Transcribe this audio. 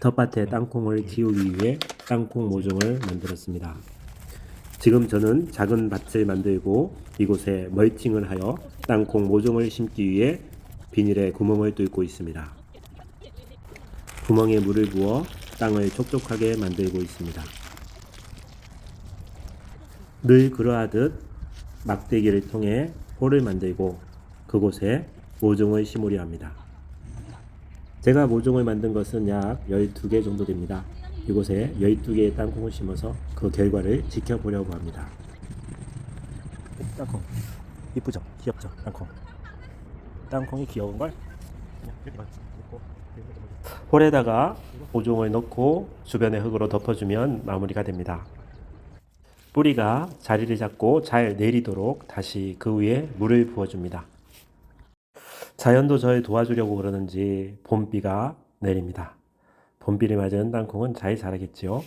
텃밭에 땅콩을 키우기 위해 땅콩 모종을 만들었습니다. 지금 저는 작은 밭을 만들고 이곳에 멀칭을 하여 땅콩 모종을 심기 위해 비닐에 구멍을 뚫고 있습니다. 구멍에 물을 부어 땅을 촉촉하게 만들고 있습니다. 늘 그러하듯 막대기를 통해 홀을 만들고 그곳에 모종을 심으려 합니다. 제가 모종을 만든 것은 약 12개 정도 됩니다. 이곳에 12개의 땅콩을 심어서 그 결과를 지켜보려고 합니다. 땅콩 이쁘죠? 귀엽죠? 땅콩 땅콩이 귀여운 걸 홀에다가 모종을 넣고 주변에 흙으로 덮어주면 마무리가 됩니다. 뿌리가 자리를 잡고 잘 내리도록 다시 그 위에 물을 부어줍니다. 자연도 저를 도와주려고 그러는지 봄비가 내립니다. 봄비를 맞은 땅콩은 잘 자라겠지요.